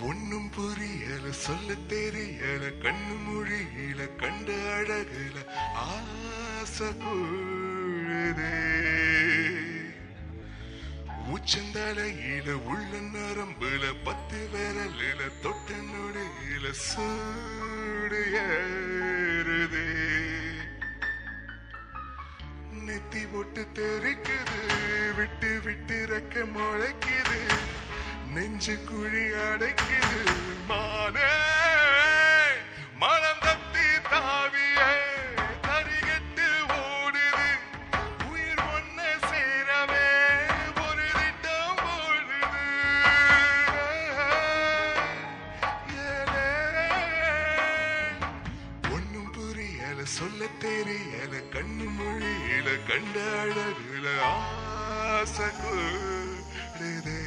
ஒன்னும் புரியல சொல்ல தெரியல கண்ணு மொழியில கண்ட அழகுல ஆசை கூழுதே உச்சந்தலையில உள்ள நரம்புல பத்து விரலில தொட்ட நொடியில சூடு ஏறுதே. நெத்தி போட்டு தெரிக்குது விட்டு விட்டு ரெக்க முளைக்குது. நெஞ்சு குழி அடைக்கு கண்ணு சொல்ல தெரியல கண்ணு மொழியில கண்ட அழகுல ஆசை கூடுதே.